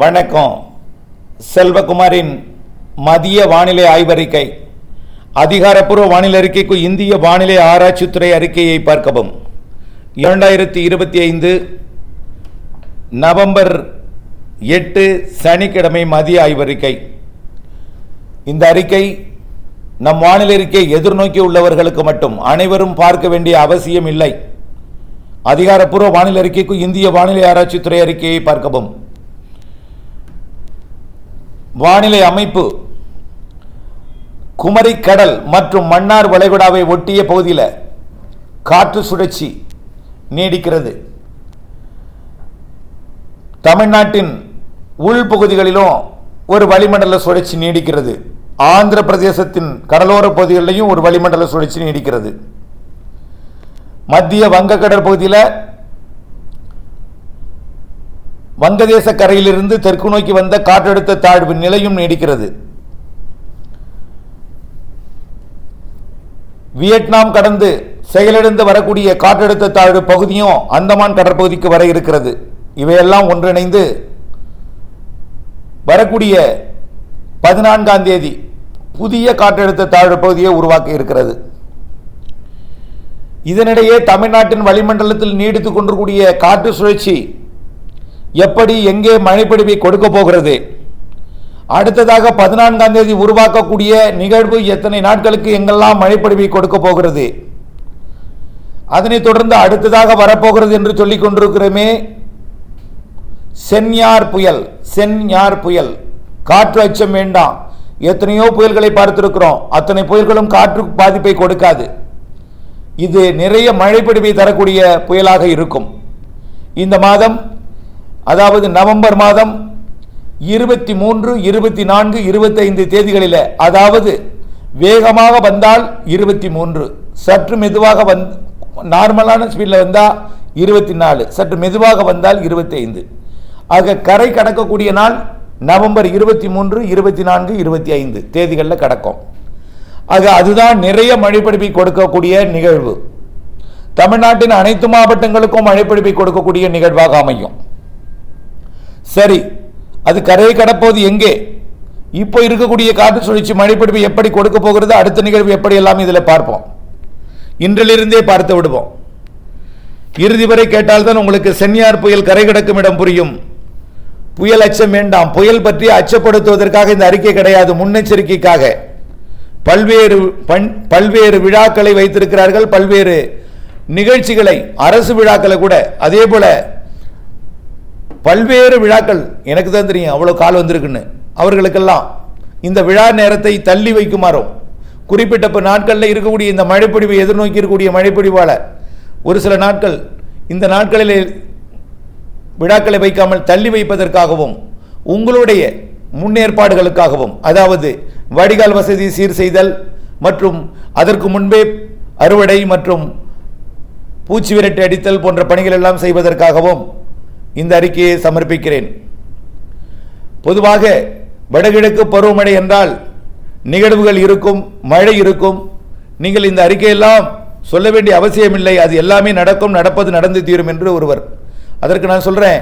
வணக்கம். செல்வகுமாரின் மதிய வானிலை ஆய்வறிக்கை. அதிகாரப்பூர்வ வானிலை அறிக்கைக்கு இந்திய வானிலை ஆராய்ச்சித்துறை அறிக்கையை பார்க்கவும். இரண்டாயிரத்தி இருபத்தி ஐந்து நவம்பர் எட்டு சனிக்கிழமை மதிய ஆய்வறிக்கை. இந்த அறிக்கை நம் வானிலை அறிக்கையை எதிர்நோக்கி உள்ளவர்களுக்கு மட்டும் அனைவரும் பார்க்க வேண்டிய அவசியம் இல்லை. அதிகாரப்பூர்வ வானிலை அறிக்கைக்கு இந்திய வானிலை ஆராய்ச்சித்துறை அறிக்கையை பார்க்கவும். வானிலை அமைப்பு. குமரி கடல் மற்றும் மன்னார் வளைகுடாவை ஒட்டிய பகுதியில் காற்று சுழற்சி நீடிக்கிறது. தமிழ்நாட்டின் உள்பகுதிகளிலும் ஒரு வளிமண்டல சுழற்சி நீடிக்கிறது. ஆந்திர பிரதேசத்தின் கடலோர பகுதிகளிலையும் ஒரு வளிமண்டல சுழற்சி நீடிக்கிறது. மத்திய வங்கக்கடல் பகுதியில் வங்கதேச கரையிலிருந்து தெற்கு நோக்கி வந்த காற்றழுத்த தாழ்வு நிலையும் நீடிக்கிறது. வியட்நாம் கடந்து செயலிழந்து வரக்கூடிய காற்றழுத்த தாழ்வு பகுதியும் அந்தமான் கடற்பகுதிக்கு வர இருக்கிறது. இவையெல்லாம் ஒன்றிணைந்து வரக்கூடிய பதினான்காம் தேதி புதிய காற்றழுத்த தாழ்வு பகுதியை உருவாக்க இருக்கிறது. இதனிடையே தமிழ்நாட்டின் வளிமண்டலத்தில் நீடித்துக் கொண்டிருக்கூடிய காற்று சுழற்சி எப்படி எங்கே மழைப்பிடிப்பை கொடுக்க போகிறது? அடுத்ததாக பதினான்காம் தேதி உருவாக்கக்கூடிய நிகழ்வு எத்தனை நாட்களுக்கு எங்கெல்லாம் மழைப்பிடிப்பை கொடுக்க போகிறது? அதனைத் தொடர்ந்து அடுத்ததாக வரப்போகிறது என்று சொல்லிக் கொண்டிருக்கிறோமே சென்யார் புயல் சென்யார் புயல். காற்று அச்சம் வேண்டாம். எத்தனையோ புயல்களை பார்த்திருக்கிறோம். அத்தனை புயல்களும் காற்று பாதிப்பை கொடுக்காது. இது நிறைய மழைப்பிடிப்பை தரக்கூடிய புயலாக இருக்கும். இந்த மாதம் அதாவது நவம்பர் மாதம் இருபத்தி மூன்று இருபத்தி நான்கு இருபத்தைந்து தேதிகளில் அதாவது வேகமாக வந்தால் இருபத்தி மூன்று. சற்று மெதுவாக வந் நார்மலான ஸ்பீடில் வந்தால் இருபத்தி நாலு. சற்று மெதுவாக வந்தால் இருபத்தி ஐந்து ஆக கரை கடக்கக்கூடிய நாள் நவம்பர் இருபத்தி மூன்று இருபத்தி நான்கு இருபத்தி ஐந்து தேதிகளில் கடக்கும். ஆக அதுதான் நிறைய மழைப்பிடிப்பை கொடுக்கக்கூடிய நிகழ்வு. தமிழ்நாட்டின் அனைத்து மாவட்டங்களுக்கும் மழைப்பிடிப்பை கொடுக்கக்கூடிய நிகழ்வாக அமையும். சரி அது கரையை கடப்போது எங்கே? இப்போ இருக்கக்கூடிய காற்று சுழற்சி மழைப்பிடிப்பு எப்படி கொடுக்க போகிறது? அடுத்த நிகழ்வு எப்படி எல்லாம் இதில் பார்ப்போம். இன்றிலிருந்தே பார்த்து விடுவோம். இறுதி வரை கேட்டால்தான் உங்களுக்கு சென்னியார் புயல் கரை கடக்கும் இடம் புரியும். புயல் அச்சம் வேண்டாம். புயல் பற்றி அச்சப்படுத்துவதற்காக இந்த அறிக்கை கிடையாது. முன்னெச்சரிக்கைக்காக. பல்வேறு பண் பல்வேறு விழாக்களை வைத்திருக்கிறார்கள். பல்வேறு நிகழ்ச்சிகளை அரசு விழாக்களை கூட. அதே போல பல்வேறு விழாக்கள் எனக்கு தான் தெரியும் அவ்வளோ கால் வந்திருக்குன்னு. அவர்களுக்கெல்லாம் இந்த விழா நேரத்தை தள்ளி வைக்குமாறும் குறிப்பிட்ட இப்போ நாட்களில் இருக்கக்கூடிய இந்த மழைப்பொழிவை எதிர்நோக்கி இருக்கக்கூடிய மழைப்பொழிவால் ஒரு சில நாட்கள் இந்த நாட்களில் விழாக்களை வைக்காமல் தள்ளி வைப்பதற்காகவும் உங்களுடைய முன்னேற்பாடுகளுக்காகவும் அதாவது வடிகால் வசதி சீர் செய்தல் மற்றும் அதற்கு முன்பே அறுவடை மற்றும் பூச்சி விரட்டி அடித்தல் போன்ற பணிகள் எல்லாம் செய்வதற்காகவும் இந்த அறிக்கையை சமர்ப்பிக்கிறேன். பொதுவாக வடகிழக்கு பருவமழை என்றால் நிகழ்வுகள் இருக்கும் மழை இருக்கும். நீங்கள் இந்த அறிக்கையெல்லாம் சொல்ல வேண்டிய அவசியமில்லை. அது எல்லாமே நடக்கும் நடப்பது நடந்து தீரும் என்று ஒருவர். அதற்கு நான் சொல்றேன்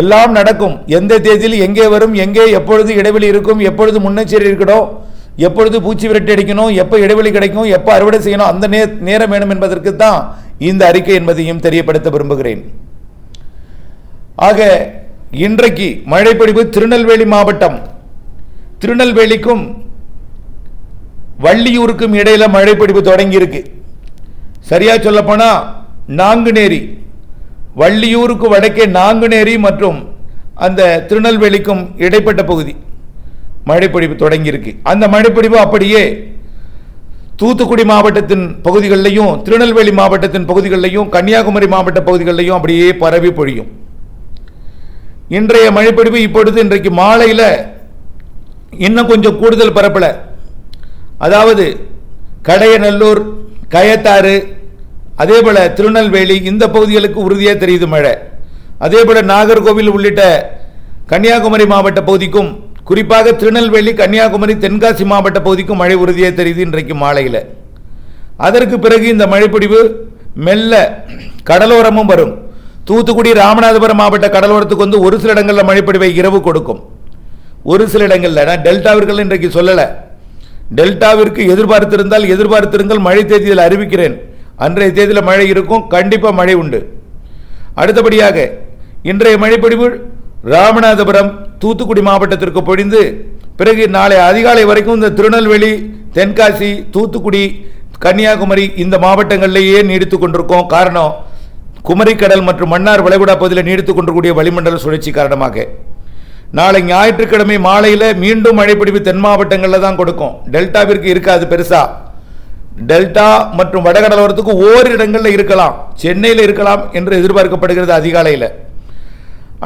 எல்லாம் நடக்கும். எந்த தேதியில் எங்கே வரும் எங்கே எப்பொழுது இடைவெளி இருக்கும் எப்பொழுது முன்னெச்சரிக்கை இருக்கணும் எப்பொழுது பூச்சி விரட்டி அடிக்கணும் எப்போ இடைவெளி கிடைக்கும் எப்போ அறுவடை செய்யணும் அந்த நே நேரம் வேணும் என்பதற்கு தான் இந்த அறிக்கை என்பதையும் தெரியப்படுத்த விரும்புகிறேன். ஆக இன்றைக்கு மழைப்பொழிவு திருநெல்வேலி மாவட்டம். திருநெல்வேலிக்கும் வள்ளியூருக்கும் இடையில் மழைப்பொழிவு தொடங்கியிருக்கு. சரியாக சொல்லப்போனால் சொல்ல நாங்குநேரி வள்ளியூருக்கு வடக்கே நாங்குநேரி மற்றும் அந்த திருநெல்வேலிக்கும் இடைப்பட்ட பகுதி மழைப்பொழிவு தொடங்கியிருக்கு. அந்த மழைப்பொழிவு அப்படியே தூத்துக்குடி மாவட்டத்தின் பகுதிகளிலையும் திருநெல்வேலி மாவட்டத்தின் பகுதிகளிலையும் கன்னியாகுமரி மாவட்ட பகுதிகளிலையும் அப்படியே பரவி பொழியும். இன்றைய மழைப்பொழிவு இப்பொழுது இன்றைக்கு மாலையில் இன்னும் கொஞ்சம் கூடுதல் பரப்பில். அதாவது கடையநல்லூர் கயத்தாறு அதே போல் திருநெல்வேலி இந்த பகுதிகளுக்கு உறுதியாக தெரியுது மழை. அதே போல் நாகர்கோவில் உள்ளிட்ட கன்னியாகுமரி மாவட்ட பகுதிக்கும் குறிப்பாக திருநெல்வேலி கன்னியாகுமரி தென்காசி மாவட்ட பகுதிக்கும் மழை உறுதியாக தெரியுது இன்றைக்கு மாலையில். அதற்கு பிறகு இந்த மழைப்பொழிவு மெல்ல கடலோரமும் வரும். தூத்துக்குடி ராமநாதபுரம் மாவட்ட கடலோரத்துக்கு வந்து ஒரு சில இடங்களில் மழைப்பொழிவை இரவு கொடுக்கும். ஒரு சில இடங்களில் நான் டெல்டாவிற்கு இன்றைக்கு சொல்லலை. டெல்டாவிற்கு எதிர்பார்த்திருந்தால் எதிர்பார்த்திருங்கள் மழை தேதியில் அறிவிக்கிறேன். அன்றைய தேதியில் மழை இருக்கும் கண்டிப்பாக மழை உண்டு. அடுத்தபடியாக இன்றைய மழைப்பொழிவு ராமநாதபுரம் தூத்துக்குடி மாவட்டத்திற்கு பொழிந்து பிறகு நாளை அதிகாலை வரைக்கும் இந்த திருநெல்வேலி தென்காசி தூத்துக்குடி கன்னியாகுமரி இந்த மாவட்டங்களிலேயே நீடித்து கொண்டிருக்கோம். காரணம் குமரிக்கடல் மற்றும் மன்னார் வளைகுடா பகுதியில் நீடித்து கொண்டிருக்கூடிய வளிமண்டல சுழற்சி காரணமாக. நாளை ஞாயிற்றுக்கிழமை மாலையில் மீண்டும் மழைப்பிடிப்பு தென் மாவட்டங்களில் தான் கொடுக்கும். டெல்டாவிற்கு இருக்காது பெருசா. டெல்டா மற்றும் வடகடலோரத்துக்கு ஓரிரு இடங்களில் இருக்கலாம். சென்னையில் இருக்கலாம் என்று எதிர்பார்க்கப்படுகிறது அதிகாலையில்.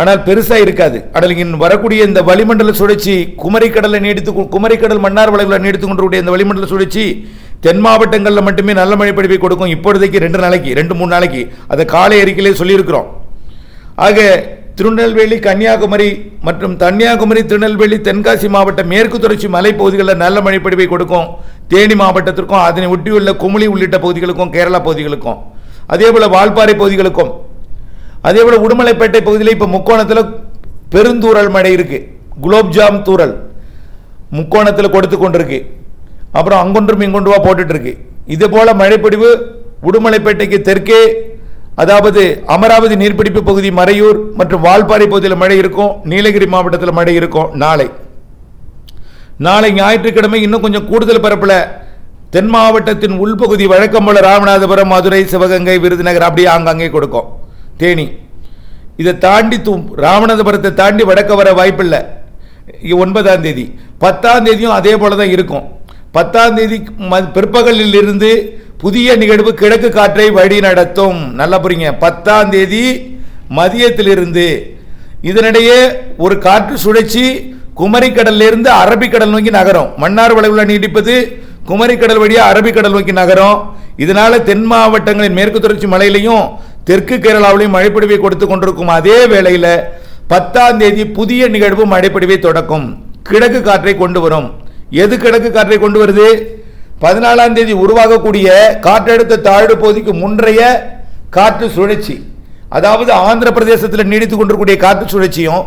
ஆனால் பெருசாக இருக்காது. ஆனால் இங்கே வரக்கூடிய இந்த வளிமண்டல சுழற்சி குமரிக்கடலை நீடித்து குமரிக்கடல் மன்னார் வளைவில் நீடித்து கொண்டிருக்கூடிய இந்த வளிமண்டல சுழற்சி தென் மாவட்டங்களில் மட்டுமே நல்ல மழை பொழிவை கொடுக்கும். இப்பொழுதைக்கு ரெண்டு நாளைக்கு ரெண்டு மூணு நாளைக்கு. அதை காலை அறிக்கையிலே சொல்லியிருக்கிறோம். ஆக திருநெல்வேலி கன்னியாகுமரி மற்றும் கன்னியாகுமரி திருநெல்வேலி தென்காசி மாவட்ட மேற்கு தொடர்ச்சி மலைப்பகுதிகளில் நல்ல மழை பொழிவை கொடுக்கும். தேனி மாவட்டத்திற்கும் அதனை ஒட்டியுள்ள குமுளி உள்ளிட்ட பகுதிகளுக்கும் கேரளா பகுதிகளுக்கும். அதே போல் வால்பாறை பகுதிகளுக்கும். அதே போல் உடுமலைப்பேட்டை பகுதியில் இப்போ முக்கோணத்தில் பெருந்தூரல் மழை இருக்குது குலோப்ஜாம் தூரல் முக்கோணத்தில் கொடுத்து கொண்டிருக்கு. அப்புறம் அங்கொன்றும் இங்கொன்றுவா போட்டுட்டு இருக்கு இதே போல மழைப்பொடிவு உடுமலைப்பேட்டைக்கு தெற்கே அதாவது அமராவதி நீர்பிடிப்பு பகுதி மறையூர் மற்றும் வால்பாறை பகுதியில் மழை இருக்கும் நீலகிரி மாவட்டத்தில் மழை இருக்கும் நாளை. நாளை ஞாயிற்றுக்கிழமை இன்னும் கொஞ்சம் கூடுதல் பரப்பில் தென் மாவட்டத்தின் உள்பகுதி வழக்கம் போல ராமநாதபுரம் மதுரை சிவகங்கை விருதுநகர் அப்படியே ஆங்காங்கே கொடுக்கும். தேனி. இதை தாண்டி தூ ராமநாதபுரத்தை தாண்டி வடக்க வர வாய்ப்பில்லை. ஒன்பதாம் தேதி. பத்தாம் தேதியும் அதே போல தான் இருக்கும். பத்தாம் தேதி பிற்பகலில் இருந்து புதிய நிகழ்வு கிழக்கு காற்றை வழி நடத்தும். நல்லா புரியுங்க. பத்தாம் தேதி மதியத்திலிருந்து இதனிடையே ஒரு காற்று சுழற்சி குமரிக்கடலிலிருந்து அரபிக்கடல் நோக்கி நகரும். மன்னார் வளைவில் நீடிப்பது குமரிக்கடல் வழியாக அரபிக்கடல் நோக்கி நகரும். இதனால தென் மாவட்டங்களின் மேற்கு தொடர்ச்சி மலையிலையும் தெற்கு கேரளாவிலையும் மழைப்பொழிவை கொடுத்து கொண்டிருக்கும். அதே வேளையில் பத்தாம் தேதி புதிய நிகழ்வு மழைப்பொழிவை தொடக்கும். கிழக்கு காற்றை கொண்டு வரும். எது கிழக்கு காற்றை கொண்டு வருது? பதினாலாம் தேதி உருவாகக்கூடிய காற்றழுத்த தாழ்வு பகுதிக்கு முன்றைய காற்று சுழற்சி. அதாவது ஆந்திர பிரதேசத்தில் நீடித்து கொண்டிருக்கூடிய காற்று சுழற்சியும்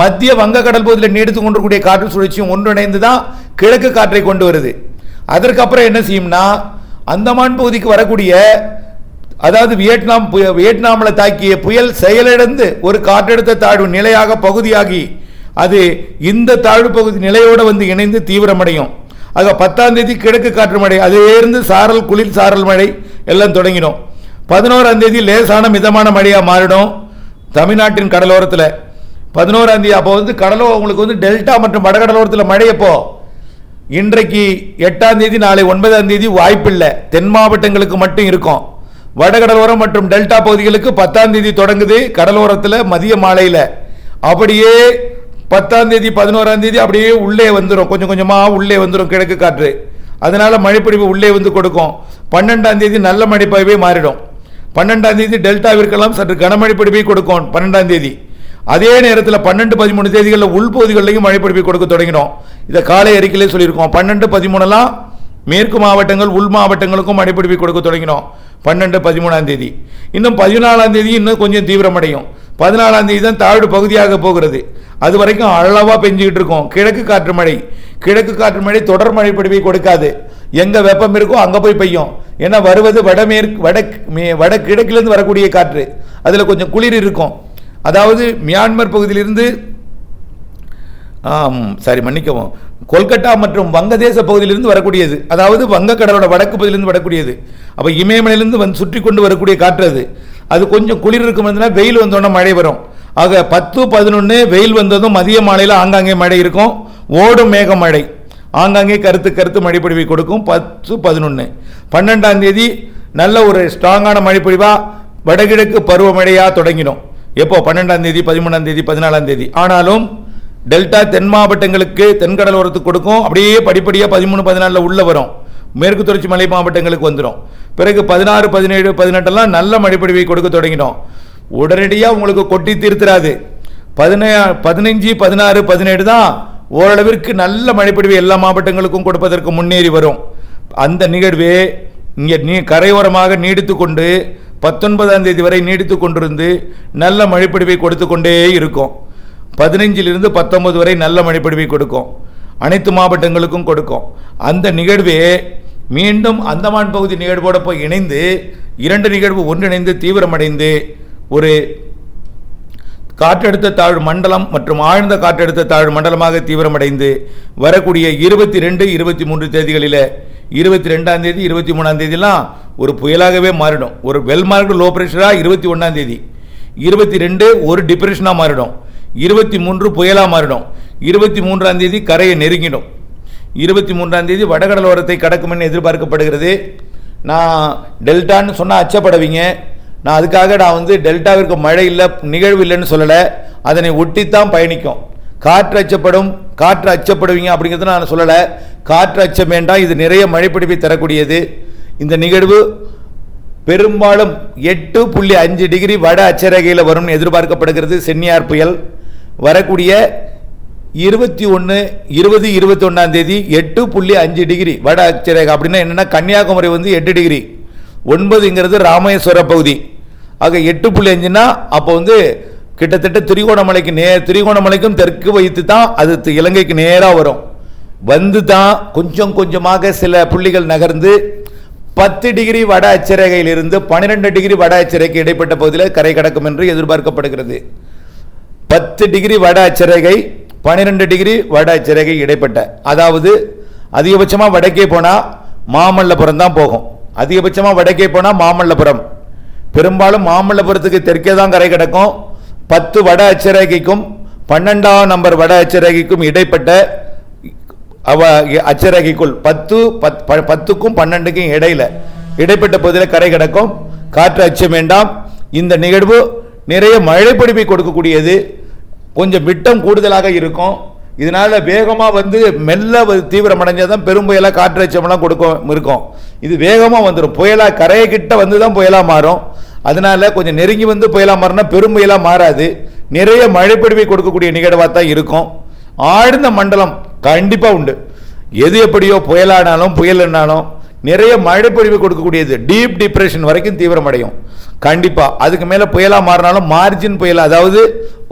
மத்திய வங்கக்கடல் பகுதியில் நீடித்து கொண்டிருக்கூடிய காற்று சுழற்சியும் ஒன்றிணைந்து தான் கிழக்கு காற்றை கொண்டு வருது. அதற்கப்புறம் என்ன செய்யும்னா அந்தமான் பகுதிக்கு வரக்கூடிய அதாவது வியட்நாம் வியட்நாமில் தாக்கிய புயல் செயலிழந்து ஒரு காற்றழுத்த தாழ்வு நிலையாக பகுதியாகி அது இந்த தாழ்வு பகுதி நிலையோடு வந்து இணைந்து தீவிரமடையும். ஆக பத்தாம் தேதி கிழக்கு காற்று மழை அதிலிருந்து சாரல் குளிர் சாரல் மழை எல்லாம் தொடங்கிடும். பதினோராம் தேதி லேசான மிதமான மழையாக மாறிடும் தமிழ்நாட்டின் கடலோரத்தில். பதினோராம் தேதி அப்போ வந்து கடலோ உங்களுக்கு வந்து டெல்டா மற்றும் வடகடலோரத்தில் மழை எப்போ? இன்றைக்கு எட்டாம் தேதி நாளை ஒன்பதாம் தேதி வாய்ப்பில்லை. தென் மாவட்டங்களுக்கு மட்டும் இருக்கும். வடகடலோரம் மற்றும் டெல்டா பகுதிகளுக்கு பத்தாம் தேதி தொடங்குது கடலோரத்தில் மதிய மாலையில். அப்படியே பத்தாம் தேதி பதினோராம் தேதி அப்படியே உள்ளே வந்துடும் கொஞ்சம் கொஞ்சமாக உள்ளே வந்துடும் கிழக்கு காற்று. அதனால் மழைப்பிடிப்பு உள்ளே வந்து கொடுக்கும். பன்னெண்டாம் தேதி நல்ல மழைப்பாய்வே மாறிடும். பன்னெண்டாம் தேதி டெல்டாவிற்கெல்லாம் சற்று கனமழை கொடுக்கும் பன்னெண்டாம் தேதி அதே நேரத்தில் பன்னெண்டு பதிமூணு தேதிகளில் உள்பகுதிகளிலையும் மழை பொழிவை கொடுக்க தொடங்கினோம். இதை காலை அறிக்கையிலே சொல்லியிருக்கோம். பன்னெண்டு பதிமூணுலாம் மேற்கு மாவட்டங்கள் உள் மாவட்டங்களுக்கும் மழை கொடுக்க தொடங்கினோம். பன்னெண்டு பதிமூணாம் தேதி இன்னும் பதினாலாம் தேதி இன்னும் கொஞ்சம் தீவிரமடையும். பதினாலாம் தேதி தான் தாழ்வு பகுதியாக போகிறது. அது வரைக்கும் அளவாக பெஞ்சிக்கிட்டு இருக்கும். கிழக்கு காற்று மழை. கிழக்கு காற்று மழை தொடர் மழை பொழிவை கொடுக்காது. எங்கே வெப்பம் இருக்கோ அங்கே போய் பெய்யும். ஏன்னா வருவது வடமேற்கு வட மே- வடகிழக்கிலிருந்து வரக்கூடிய காற்று. அதில் கொஞ்சம் குளிர் இருக்கும். அதாவது மியான்மர் பகுதியிலிருந்து ஆம் சாரி மன்னிக்கவும். கொல்கட்டா மற்றும் வங்கதேச பகுதியிலிருந்து வரக்கூடியது. அதாவது வங்கக்கடலோட வடக்கு பகுதியிலிருந்து வரக்கூடியது. அப்போ இமயமலையிலிருந்து வந்து சுற்றி கொண்டு வரக்கூடிய காற்று அது. அது கொஞ்சம் குளிர் இருக்கும் வெயில் வந்தோடனே மழை வரும். ஆக பத்து பதினொன்று வெயில் வந்ததும் மதிய மாலையில் ஆங்காங்கே மழை இருக்கும். ஓடும் மேக மழை. ஆங்காங்கே கருத்து கருத்து மழைப்பொழிவை கொடுக்கும். பத்து பதினொன்று பன்னெண்டாம் தேதி நல்ல ஒரு ஸ்ட்ராங்கான மழைப்பொழிவாக வடகிழக்கு பருவமழையாக தொடங்கிடும். எப்போ? பன்னெண்டாம் தேதி பதிமூணாம் தேதி பதினாலாம் தேதி. ஆனாலும் டெல்டா தென் மாவட்டங்களுக்கு தென்கடலோரத்துக்கு கொடுக்கும். அப்படியே படிப்படியாக பதிமூணு பதினாலில் உள்ளே வரும். மேற்கு தொடர்ச்சி மலை மாவட்டங்களுக்கு வந்துடும் பிறகு பதினாறு பதினேழு பதினெட்டெல்லாம் நல்ல மழைப்பொழிவை கொடுக்க தொடங்கிடும் உடனடியாக உங்களுக்கு கொட்டி தீர்த்துறாது பதினே பதினஞ்சு பதினாறு பதினேழு தான் ஓரளவிற்கு நல்ல மழைப்பொழிவு எல்லா மாவட்டங்களுக்கும் கொடுப்பதற்கு முன்னேறி வரும். அந்த நிகழ்வே இங்கே நீ கரையோரமாக நீடித்து கொண்டு பத்தொன்பதாம் தேதி வரை நீடித்து கொண்டிருந்து நல்ல மழைப்பொழிவை கொடுத்து கொண்டே இருக்கும். பதினஞ்சிலிருந்து பத்தொன்பது வரை நல்ல மழைப்பொழிவை கொடுக்கும். அனைத்து மாவட்டங்களுக்கும் கொடுக்கும். அந்த நிகழ்வே மீண்டும் அந்தமான் பகுதி நிகழ்வோடு போய் இணைந்து இரண்டு நிகழ்வு ஒன்றிணைந்து தீவிரமடைந்து ஒரு காற்றழுத்த தாழ்வு மண்டலம் மற்றும் ஆழ்ந்த காற்றழுத்த தாழ்வு மண்டலமாக தீவிரமடைந்து வரக்கூடிய இருபத்தி ரெண்டு இருபத்தி மூன்று தேதிகளில் இருபத்தி ரெண்டாம் தேதி இருபத்தி மூணாம் தேதிலாம் ஒரு புயலாகவே மாறிடும். ஒரு வெல்மார்க் லோ ப்ரெஷராக இருபத்தி ஒன்றாம் தேதி. இருபத்தி ரெண்டு ஒரு டிப்ரெஷனாக மாறிடும். இருபத்தி மூன்று புயலாக மாறிடும். இருபத்தி மூன்றாம் தேதி கரையை நெருங்கிடும். இருபத்தி மூன்றாம் தேதி வடகடலோரத்தை கடக்கும் எதிர்பார்க்கப்படுகிறது. நான் டெல்டான்னு சொன்னால் அச்சப்படுவீங்க. நான் அதுக்காக நான் வந்து டெல்டாவிற்கு மழை இல்லை நிகழ்வு இல்லைன்னு சொல்லலை. அதனை ஒட்டித்தான் பயணிக்கும். காற்று அச்சப்படும் காற்று அச்சப்படுவீங்க அப்படிங்கிறது நான் சொல்லலை. காற்று அச்சம் வேண்டாம் இது நிறைய மழைப்பிடிப்பை தரக்கூடியது. இந்த நிகழ்வு பெரும்பாலும் எட்டு புள்ளி அஞ்சு டிகிரி வட அச்சரேகையில் வரும்னு எதிர்பார்க்கப்படுகிறது. சென்னியார் புயல் வரக்கூடிய இருபத்தி ஒன்று இருபது இருபத்தி ஒன்றாம் தேதி எட்டு புள்ளி அஞ்சு டிகிரி. வட அச்சரேகை அப்படின்னா என்னென்னா கன்னியாகுமரி வந்து எட்டு டிகிரி. ஒன்பதுங்கிறது ராமேஸ்வர பகுதி. ஆக எட்டு புள்ளி அஞ்சுனா அப்போ வந்து கிட்டத்தட்ட திரிகோணமலைக்கு நே திரிகோணமலைக்கும் தெற்கு வைத்து தான் அது இலங்கைக்கு நேராக வரும். வந்து தான் கொஞ்சம் கொஞ்சமாக சில புள்ளிகள் நகர்ந்து பத்து டிகிரி வட அச்சரேகையிலிருந்து பன்னிரெண்டு டிகிரி வட அச்சரேகை இடைப்பட்ட பகுதியில் கரை கடக்கும் என்று எதிர்பார்க்கப்படுகிறது. பத்து டிகிரி வட அச்சரேகை பன்னிரெண்டு டிகிரி வட அச்சரேகை இடைப்பட்ட. அதாவது அதிகபட்சமாக வடக்கே போனால் மாமல்லபுரம் தான் போகும். அதிகபட்சமாக வடக்கே போனால் மாமல்லபுரம். பெரும்பாலும் மாமல்லபுரத்துக்கு தெற்கே தான் கரை கிடக்கும். பத்து வட அச்சரேகைக்கும் பன்னெண்டாம் நம்பர் வட அச்சரேகைக்கும் இடைப்பட்ட அவ அச்சரேகைக்குள் பத்து பத்- ப- பத்துக்கும் பன்னெண்டுக்கும் இடையில இடைப்பட்ட பகுதியில் கரை கிடக்கும். காற்று அச்சம் வேண்டாம். இந்த நிகழ்வு நிறைய மழைப்பிடிப்பை கொடுக்கக்கூடியது. கொஞ்சம் விட்டம் கூடுதலாக இருக்கும். இதனால் வேகமாக வந்து மெல்ல தீவிரமடைஞ்சால் தான் பெரும் புயலாக காற்றச்சமெல்லாம் கொடுக்கும் இருக்கும். இது வேகமாக வந்துடும் புயலாக கரையை கிட்ட வந்து தான் புயலாக மாறும். அதனால கொஞ்சம் நெருங்கி வந்து புயலாக மாறினா பெரும் புயலாக மாறாது. நிறைய மழைப்பிடிப்பை கொடுக்கக்கூடிய நிகழ்வாக தான் இருக்கும். ஆழ்ந்த மண்டலம் கண்டிப்பாக உண்டு. எது எப்படியோ புயலானாலும் புயல்னாலும் நிறைய மழைப்பொழிவு கொடுக்கக்கூடியது. டீப் டிப்ரெஷன் வரைக்கும் தீவிரமடையும். கண்டிப்பாக அதுக்கு மேலே புயலாக மாறினாலும் மார்ஜின் புயல் அதாவது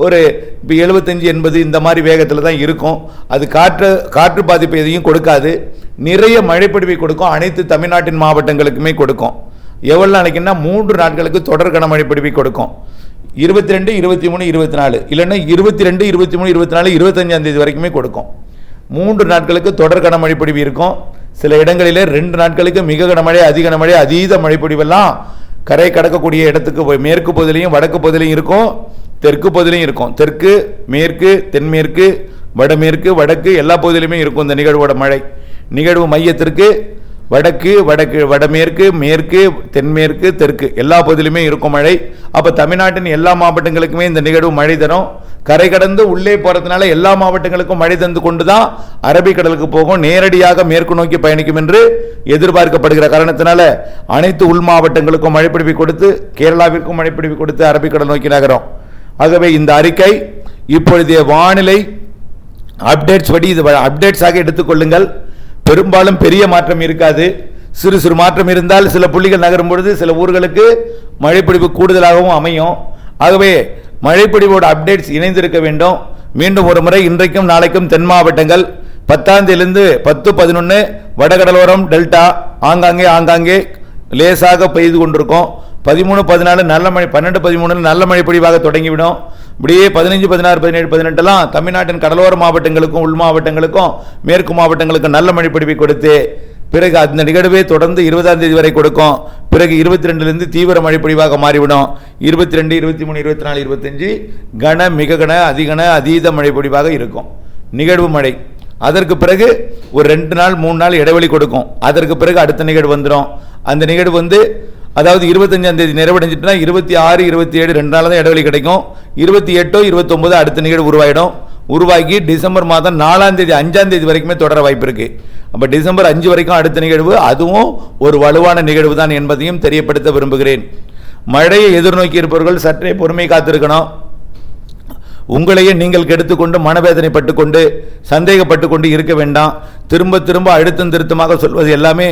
ஒரு இப்போ எழுபத்தஞ்சி எண்பது இந்த மாதிரி வேகத்தில் தான் இருக்கும். அது காற்று காற்று பாதிப்பு எதையும் கொடுக்காது. நிறைய மழைப்பொழிவை கொடுக்கும். அனைத்து தமிழ்நாட்டின் மாவட்டங்களுக்குமே கொடுக்கும். எவ்வளோ நாளைக்குன்னா மூன்று நாட்களுக்கு தொடர் கனமழை பிடிப்பை கொடுக்கும். இருபத்தி ரெண்டு இருபத்தி மூணு இருபத்தி நாலு இல்லைன்னா இருபத்தி ரெண்டு இருபத்தி மூணு இருபத்தி நாலு இருபத்தஞ்சாம் தேதி வரைக்குமே கொடுக்கும். மூன்று நாட்களுக்கு தொடர் கனமழை பொழிவு இருக்கும். சில இடங்களிலே ரெண்டு நாட்களுக்கு மிக கனமழை அதிக கனமழை அதீத மழை பொழிவெல்லாம் கரை கடக்கக்கூடிய இடத்துக்கு போய் மேற்கு பகுதியிலையும் வடக்கு பகுதியிலையும் இருக்கும் தெற்கு பகுதியிலையும் இருக்கும். தெற்கு மேற்கு தென்மேற்கு வடமேற்கு வடக்கு எல்லா பகுதியிலுமே இருக்கும் இந்த நிகழ்வோட மழை. நிகழ்வு மையத்திற்கு வடக்கு வடக்கு வடமேற்கு மேற்கு தென்மேற்கு தெற்கு. எல்லா பகுதியிலுமே இருக்கும் மழை. அப்போ தமிழ்நாட்டின் எல்லா மாவட்டங்களுக்குமே இந்த நிகழ்வு மழை தரும். கரை கடந்து உள்ளே போகிறதுனால எல்லா மாவட்டங்களுக்கும் மழை தந்து கொண்டு தான் அரபிக்கடலுக்கு போகும். நேரடியாக மேற்கு நோக்கி பயணிக்கும் என்று எதிர்பார்க்கப்படுகிற காரணத்தினால அனைத்து உள் மாவட்டங்களுக்கும் மழைப்பிடிப்பு கொடுத்து கேரளாவிற்கும் மழைப்பிடிப்பு கொடுத்து அரபிக்கடல் நோக்கி நகரும். ஆகவே இந்த அறிக்கை இப்பொழுதைய வானிலை அப்டேட்ஸ் படி இது அப்டேட்ஸாக எடுத்துக்கொள்ளுங்கள் பெரும்பாலும் பெரிய மாற்றம் இருக்காது. சிறு சிறு மாற்றம் இருந்தால் சில புள்ளிகள் நகரும் பொழுது சில ஊர்களுக்கு மழைப்பிடிப்பு கூடுதலாகவும் அமையும். ஆகவே மழைப்பிடிவோட அப்டேட்ஸ் இணைந்திருக்க வேண்டும். மீண்டும் ஒரு முறை இன்றைக்கும் நாளைக்கும் தென் மாவட்டங்கள் பத்தாம் பத்து பதினொன்று வடகடலோரம் டெல்டா ஆங்காங்கே ஆங்காங்கே லேசாக பெய்து கொண்டிருக்கும். பதிமூணு பதினாலு நல்ல மழை பன்னெண்டு பதிமூணு நல்ல மழை பொழிவாக தொடங்கிவிடும். இப்படியே பதினஞ்சு பதினாறு பதினேழு பதினெட்டுலாம் தமிழ்நாட்டின் கடலோர மாவட்டங்களுக்கும் உள் மாவட்டங்களுக்கும் மேற்கு மாவட்டங்களுக்கும் நல்ல மழை பொழிவை கொடுத்து பிறகு அந்த நிகழ்வே தொடர்ந்து இருபதாம் தேதி வரை கொடுக்கும். பிறகு இருபத்தி ரெண்டுலேருந்து தீவிர மழை பொழிவாக மாறிவிடும். இருபத்தி ரெண்டு இருபத்தி மூணு இருபத்தி நாலு இருபத்தஞ்சு கன மிக கன அதிகன அதீத மழை பொழிவாக இருக்கும். நிகழ்வு மழை. அதற்கு பிறகு ஒரு ரெண்டு நாள் மூணு நாள் இடைவெளி கொடுக்கும். அதற்கு பிறகு அடுத்த நிகழ்வு வந்துடும் அந்த நிகழ்வு வந்து அதாவது இருபத்தஞ்சாம் தேதி நிறைவடைஞ்சிட்டுனா இருபத்தி ஆறு இருபத்தி ஏழு ரெண்டு நாள் தான் இடைவெளி கிடைக்கும். இருபத்தி எட்டோ இருபத்தொம்போது அடுத்த நிகழ்வு உருவாயிடும். உருவாக்கி டிசம்பர் மாதம் நாலாம் தேதி அஞ்சாம் தேதி வரைக்குமே தொடர வாய்ப்பு இருக்குது அப்போ டிசம்பர் அஞ்சு வரைக்கும் அடுத்த நிகழ்வு அதுவும் ஒரு வலுவான நிகழ்வு தான் என்பதையும் தெரியப்படுத்த விரும்புகிறேன். மழையை எதிர்நோக்கி இருப்பவர்கள் சற்றே பொறுமை காத்திருக்கணும். உங்களையே நீங்கள் கெடுத்துக்கொண்டு மனவேதனைப்பட்டு கொண்டு சந்தேகப்பட்டு கொண்டு இருக்க வேண்டாம். திரும்ப திரும்ப அழுத்தம் திருத்தமாக சொல்வது எல்லாமே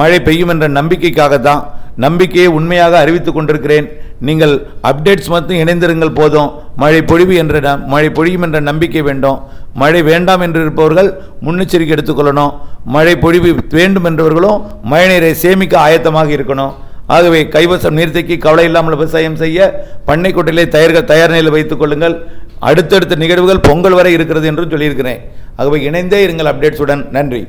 மழை பெய்யும் என்ற நம்பிக்கைக்காகத்தான். நம்பிக்கையை உண்மையாக அறிவித்துக் கொண்டிருக்கிறேன். நீங்கள் அப்டேட்ஸ் மட்டும் இணைந்திருங்கள் போதும். மழை பொழிவு என்ற ந- மழை பொழியும் என்ற நம்பிக்கை வேண்டும். மழை வேண்டாம் என்று இருப்பவர்கள் முன்னெச்சரிக்கை எடுத்துக்கொள்ளணும் மழை பொழிவு வேண்டும் என்றவர்களும் மழைநீரை சேமிக்க ஆயத்தமாக இருக்கணும். ஆகவே கைவசம் நீர்த்தேக்கி கவலை இல்லாமல் விவசாயம் செய்ய பண்ணைக்கொட்டிலே தயார்கள் தயார் நிலையில் வைத்துக் கொள்ளுங்கள். அடுத்தடுத்த நிகழ்வுகள் பொங்கல் வரை இருக்கிறது என்றும் சொல்லியிருக்கிறேன். ஆகவே இணைந்தே இருங்கள் அப்டேட்ஸுடன். நன்றி.